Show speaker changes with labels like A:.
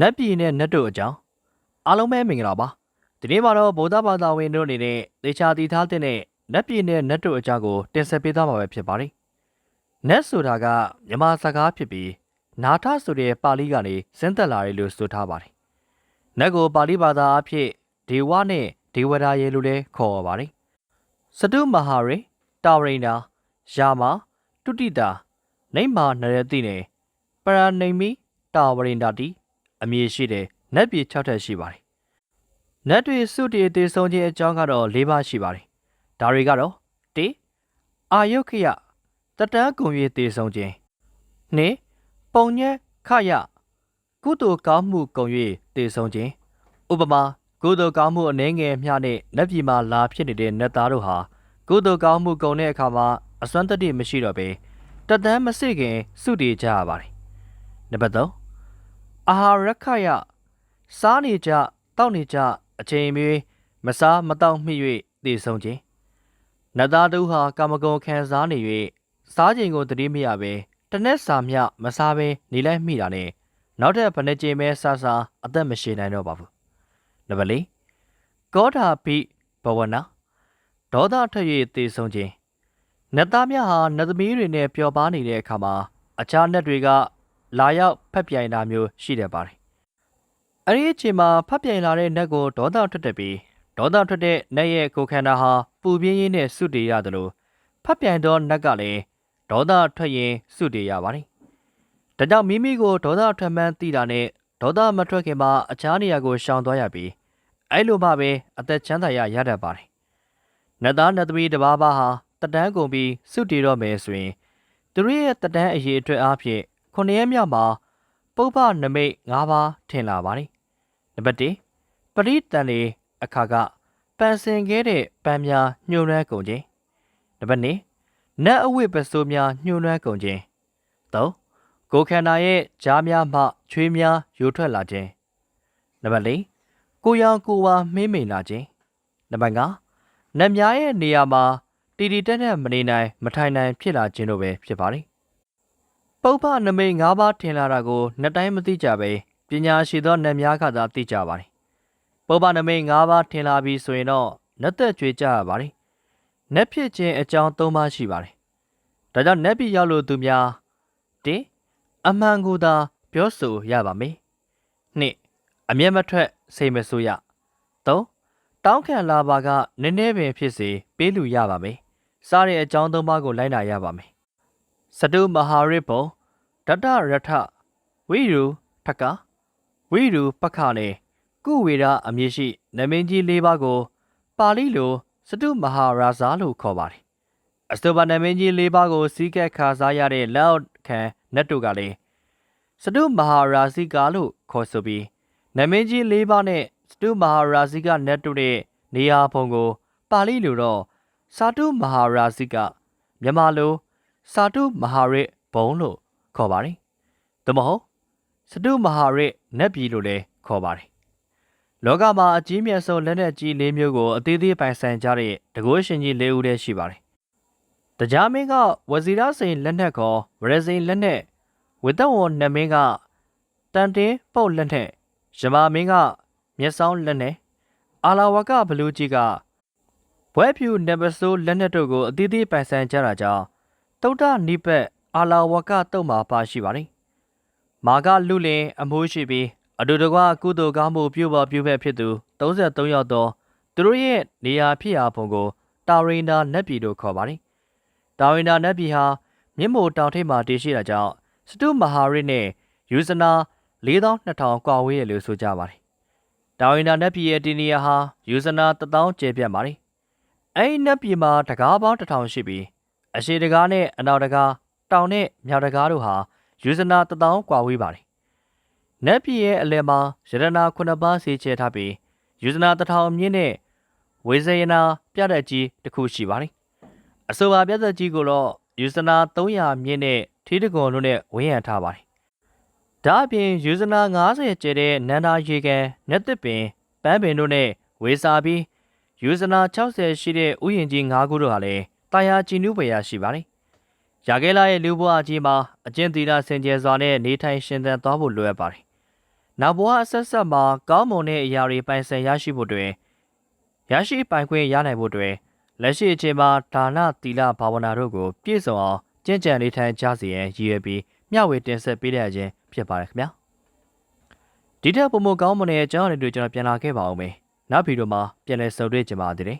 A: နတ်ပြည်နဲ့နတ်တို့အကြောင်းအားလုံးပဲမင်္ဂလာပါဒီနေ့မှာတော့ဗုဒ္ဓဘာသာဝင်တို့အနေနဲ့သေချာတည်ထားတဲ့နတ်ပြည်နဲ့နတ်တို့အကြောင်းကိုတင်ဆက်ပေးသွားမှာပဲဖြစ်ပါတယ်နတ်ဆိုတာကမြန်မာစကားဖြစ်ပြီးနာထဆိုတဲ့ပါဠိကနေဆင်းသက်လာတယ်လို့ဆိုထားပါတယ်နတ်ကိုပါဠိဘာသာအဖြစ်ဒေဝနဲ့ဒေဝရာရေလို့လည်းခေါ်ရပါတယ်စတုမဟာရေတာဝရိန္ဒာယာမတုတိတာနိမ္မာနရတိနဲ့ပရဏိမိတာဝရိန္ဒာတိ အမည်ရှိတဲ့နတ်ပြည်6ထပ်ရှိပါတယ်။နတ်တွေစုတည်တည်ဆုံခြင်းအကြောင်းကတော့၄ပါးရှိပါတယ်။ဒါတွေကတော့၁အာယုခယတတန်းကုံ၍တည်ဆုံခြင်း၂ပုံညက်ခယကုသိုလ်ကောင်းမှုကုံ၍တည်ဆုံခြင်းဥပမာကုသိုလ်ကောင်းမှုအနှဲငယ်မျှနဲ့နတ်ပြည်မှာလာဖြစ်နေတဲ့နတ်သားတို့ဟာကုသိုလ်ကောင်းမှုကုံတဲ့အခါမှာအစွမ်းတတ္တိမရှိတော့ပဲတတန်းမစိခင်စုတည်ကြရပါတယ်။နံပါတ်3 အာဟာရခယစားနေကြတောက်နေကြအချိန်မီမစားမတောက်မိ၍တည်ဆုံးခြင်းနတ်သားတို့ဟာကာမဂုဏ်ခံစားနေ၍စားချိန်ကိုတတိမရပဲတနက်စာမျှမစားဘဲနေလိုက်မိတာနဲ့နောက်ထပ်ဘယ်နှကြိမ်ပဲစားစားအသက်မရှိနိုင်တော့ပါဘူးနံပါတ်၄ကောဓာပိဘဝနာဒေါသထွက်၍တည်ဆုံးခြင်းနတ်သားများဟာနတ်သမီးတွေနဲ့ပျော်ပါနေတဲ့အခါမှာအခြားနတ်တွေက လာရောက်ဖက်ပြိုင်တာမျိုးရှိတတ်ပါတယ်။အဲဒီအချိန်မှာဖက်ပြိုင်လာတဲ့နတ်ကိုဒေါသထွက်တဲ့ပြီးဒေါသထွက်တဲ့နတ်ရဲ့ကိုယ်ခန္ဓာဟာပူပြင်းရင်းနဲ့စုတည်ရတယ်လို့ဖက်ပြိုင်သောနတ်ကလည်းဒေါသထွက်ရင်စုတည်ရပါတယ်။ဒါကြောင့်မိမိကိုဒေါသထွက်မှန်းသိတာနဲ့ဒေါသမထွက်ခင်မှာအခြားနေရာကိုရှောင်သွားရပြီးအဲလိုမှပဲအသက်ချမ်းသာရရတတ်ပါတယ်။နတ်သားနတ်သမီးတစ်ပါးပါဟာတတန်းကုန်ပြီးစုတည်တော့မယ်ဆိုရင်သူတို့ရဲ့တတန်းအရေးအတွက်အားဖြင့် ခုနှစ်ရက်မြောက်မှာပုပ္ပနမိတ်၅ပါးထင်လာပါတယ်။နံပါတ်1ပရိတန်လေအခါကပန်ဆင်ခဲ့တဲ့ပန်းများညှို့နှွမ်းကုန်ခြင်း။နံပါတ်2နတ်အဝိပစိုးများညှို့နှွမ်းကုန်ခြင်း။3ကိုခန္ဓာရဲ့ကြားများမှချွေးများယိုထွက်လာခြင်း။နံပါတ်4ကိုရောင်ကိုဝါမင်းမိန်လာခြင်း။နံပါတ်5နတ်များရဲ့နေရာမှာတီတီတက်တက်မနေနိုင်မထိုင်နိုင်ဖြစ်လာခြင်းတို့ပဲဖြစ်ပါတယ်။ ပုပ္ပနမိတ်၅ပါးထင်လာတာကိုနှစ်တိုင်းမသိကြပဲပညာရှိသောနတ်များကသာသိကြပါတယ်။ပုပ္ပနမိတ်၅ပါးထင်လာပြီဆိုရင်တော့နတ်သက်ကြွေကြရပါတယ်။နတ်ဖြစ်ခြင်းအကြောင်း၃ပါးရှိပါတယ်။ဒါကြောင့်နတ်ပြည်ရောက်လို့သူများ၁အမှန်ကိုသာပြောဆိုရပါမယ်။၂အမျက်မထွက်စိတ်မဆိုးရ။၃တောင်းခံလာပါကနည်းနည်းပင်ဖြစ်စေပေးလူရပါမယ်။စားတဲ့အကြောင်းသုံးပါးကိုလိုက်နာရပါမယ်။ စတုမဟာရစ်ဘုံဒတရထဝိရုထကဝိရုပခနဲ့ကုဝေရအမည်ရှိနမင်းကြီး၄ပါးကို ပါဠိလိုစတုမဟာရာဇာလို့ခေါ်ပါတယ်။အစတဘနမင်းကြီး၄ပါးကိုစီးကက်ခါစားရတဲ့လက်ခံနတ်တို့ကလည်းစတုမဟာရာဇိကာလို့ခေါ်ဆိုပြီးနမင်းကြီး၄ပါးနဲ့စတုမဟာရာဇိကနတ်တို့ရဲ့နေရာဖုံကို ပါဠိလိုတော့စာတုမဟာရာဇိကမြန်မာလို စာတုမဟာရစ်ဘုံလို့ခေါ်ပါတယ်။သို့မဟုတ်စတုမဟာရစ်နတ်ပြည်လို့လည်းခေါ်ပါတယ်။လောကမှာအကြီးမြတ်ဆုံးလက်နက်ကြီး၄မျိုးကိုအသေးသေးပိုင်ဆိုင်ကြတဲ့တကုရှင်ကြီး၄ဦးတည်းရှိပါတယ်။တရားမင်းကဝဇီရစိန်လက်နက်ခေါ်ဝရစိန်လက်နက်ဝိတဝနမင်းကတန်တင်းပုတ်လက်နက်ရမမင်းကမျက်စောင်းလက်နက်အာလာဝကဘလူးကြီးကဘွဲဖြူနံပါတ်ဆိုးလက်နက်တို့ကိုအသေးသေးပိုင်ဆိုင်ကြတာကြောင့် တုတ်တနိပတ်အာလာဝကတုတ်မှာပါရှိပါတယ်။မာကလူလင်အမိုးရှိပြီးအတူတကွကုသိုလ်ကောင်းမှုပြုပေါ်ပြုဖက်ဖြစ်သူ33ယောက်သောသူတို့ရဲ့နေရာဖြစ်ရာပုံကိုတာရိန်ဒါနတ်ပြည်လို့ခေါ်ပါတယ်။တာရိန်ဒါနတ်ပြည်ဟာမြင့်မိုတောင်ထိပ်မှာတည်ရှိတာကြောင့်စတုမဟာရစ်နဲ့ယူဇနာ4200ကွာဝေးရလို့ဆိုကြပါတယ်။တာရိန်ဒါနတ်ပြည်ရဲ့တည်နေရာဟာယူဇနာ1000ကျယ်ပြန့်ပါတယ်။အဲဒီနတ်ပြည်မှာတကားပေါင်း1000ရှိပြီး အရှိတကားနဲ့အနောက်တကားတောင်နဲ့မြောက်တကားတို့ဟာယူဇနာတထောင်ကွာဝေးပါတယ်။နတ်ပြည်ရဲ့အလယ်မှာရတနာခုနှစ်ပါးစီချဲထားပြီးယူဇနာတထောင်မြင့်တဲ့ဝေဇယနာပြတဲ့ကြီးတစ်ခုရှိပါတယ်။အဆိုပါပြတဲ့ကြီးကိုတော့ယူဇနာ300မြင့်တဲ့ထီးတကွန်တို့နဲ့ဝန်းရံထားပါတယ်။ဒါအပြင်ယူဇနာ90ကျဲတဲ့နန္ဒာရေကန်နက်တစ်ပင်ပန်းပင်တို့နဲ့ဝေစာပြီးယူဇနာ60ရှိတဲ့ဥယျာဉ်ကြီး9ခုတို့ဟာလည်း တာယာကြည်နူးပွေရရှိပါတယ်။ရာခဲလာရဲ့လူဘွားကြီးမှာအကျင့်သီလစင်ကြယ်စွာနဲ့နေထိုင်ရှင်သန်သွားဖို့လိုအပ်ပါတယ်။နောက်ဘဝအဆက်ဆက်မှာကောင်းမွန်တဲ့အရာတွေပိုင်ဆိုင်ရရှိဖို့တွင်ရရှိပိုင်ခွင့်ရနိုင်ဖို့တွင်လက်ရှိအချိန်မှာဒါနသီလဘာဝနာတို့ကိုပြည့်စုံအောင်ကျင့်ကြံနေထိုင်ကြစေရန်ရည်ရွယ်ပြီးမျှဝေတင်ဆက်ပေးရခြင်းဖြစ်ပါတယ်ခင်ဗျာဒီထက်ပုံမကောင်းမွန်တဲ့အကြောင်းအရာတွေကျွန်တော်ပြန်လာခဲ့ပါဦးမယ်နောက်ဗီဒီယိုမှာပြန်လည်ဆုံတွေ့ကြပါသေးတယ်